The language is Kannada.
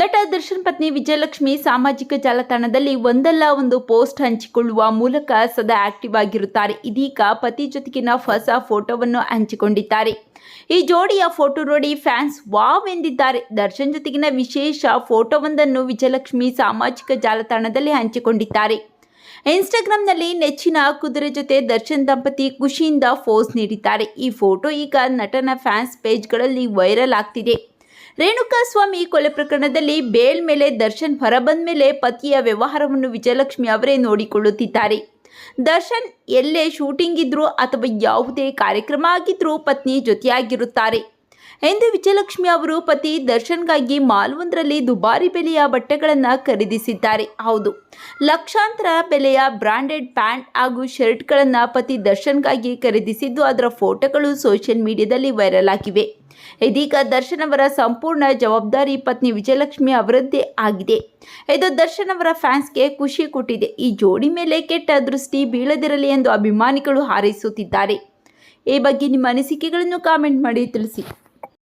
ನಟ ದರ್ಶನ್ ಪತ್ನಿ ವಿಜಯಲಕ್ಷ್ಮಿ ಸಾಮಾಜಿಕ ಜಾಲತಾಣದಲ್ಲಿ ಒಂದಲ್ಲ ಒಂದು ಪೋಸ್ಟ್ ಹಂಚಿಕೊಳ್ಳುವ ಮೂಲಕ ಸದಾ ಆಕ್ಟಿವ್ ಆಗಿರುತ್ತಾರೆ. ಇದೀಗ ಪತಿ ಜೊತೆಗಿನ ಹೊಸ ಫೋಟೋವನ್ನು ಹಂಚಿಕೊಂಡಿದ್ದಾರೆ. ಈ ಜೋಡಿಯ ಫೋಟೋ ನೋಡಿ ಫ್ಯಾನ್ಸ್ ವಾವ್ ಎಂದಿದ್ದಾರೆ. ದರ್ಶನ್ ಜೊತೆಗಿನ ವಿಶೇಷ ಫೋಟೋವೊಂದನ್ನು ವಿಜಯಲಕ್ಷ್ಮಿ ಸಾಮಾಜಿಕ ಜಾಲತಾಣದಲ್ಲಿ ಹಂಚಿಕೊಂಡಿದ್ದಾರೆ. ಇನ್ಸ್ಟಾಗ್ರಾಂನಲ್ಲಿ ನೆಚ್ಚಿನ ಕುದುರೆ ಜೊತೆ ದರ್ಶನ್ ದಂಪತಿ ಖುಷಿಯಿಂದ ಫೋಸ್ ನೀಡಿದ್ದಾರೆ. ಈ ಫೋಟೋ ಈಗ ನಟನ ಫ್ಯಾನ್ಸ್ ಪೇಜ್ಗಳಲ್ಲಿ ವೈರಲ್ ಆಗ್ತಿದೆ. ರೇಣುಕಾ ಸ್ವಾಮಿ ಕೊಲೆ ಪ್ರಕರಣದಲ್ಲಿ ಬೇಲ್ ಮೇಲೆ ದರ್ಶನ್ ಹೊರಬಂದ ಮೇಲೆ ಪತಿಯ ವ್ಯವಹಾರವನ್ನು ವಿಜಯಲಕ್ಷ್ಮಿ ಅವರೇ ನೋಡಿಕೊಳ್ಳುತ್ತಿದ್ದಾರೆ. ದರ್ಶನ್ ಎಲ್ಲೇ ಶೂಟಿಂಗ್ ಇದ್ರೂ ಅಥವಾ ಯಾವುದೇ ಕಾರ್ಯಕ್ರಮ ಆಗಿದ್ರೂ ಪತ್ನಿ ಜೊತೆಯಾಗಿರುತ್ತಾರೆ. ಎಂದು ವಿಜಯಲಕ್ಷ್ಮಿ ಅವರು ಪತಿ ದರ್ಶನ್ಗಾಗಿ ಮಾಲ್ವೊಂದರಲ್ಲಿ ದುಬಾರಿ ಬೆಲೆಯ ಬಟ್ಟೆಗಳನ್ನು ಖರೀದಿಸಿದ್ದಾರೆ. ಹೌದು, ಲಕ್ಷಾಂತರ ಬೆಲೆಯ ಬ್ರಾಂಡೆಡ್ ಪ್ಯಾಂಟ್ ಹಾಗೂ ಶರ್ಟ್ಗಳನ್ನು ಪತಿ ದರ್ಶನ್ಗಾಗಿ ಖರೀದಿಸಿದ್ದು ಅದರ ಫೋಟೋಗಳು ಸೋಷಿಯಲ್ ಮೀಡಿಯಾದಲ್ಲಿ ವೈರಲ್ ಆಗಿವೆ. ಇದೀಗ ದರ್ಶನ್ ಅವರ ಸಂಪೂರ್ಣ ಜವಾಬ್ದಾರಿ ಪತ್ನಿ ವಿಜಯಲಕ್ಷ್ಮಿ ಅವರದ್ದೇ ಆಗಿದೆ. ಇದು ದರ್ಶನ್ ಅವರ ಫ್ಯಾನ್ಸ್ಗೆ ಖುಷಿ ಕೊಟ್ಟಿದೆ. ಈ ಜೋಡಿ ಮೇಲೆ ಕೆಟ್ಟ ದೃಷ್ಟಿ ಬೀಳದಿರಲಿ ಎಂದು ಅಭಿಮಾನಿಗಳು ಹಾರೈಸುತ್ತಿದ್ದಾರೆ. ಈ ಬಗ್ಗೆ ನಿಮ್ಮ ಅನಿಸಿಕೆಗಳನ್ನು ಕಾಮೆಂಟ್ ಮಾಡಿ ತಿಳಿಸಿ.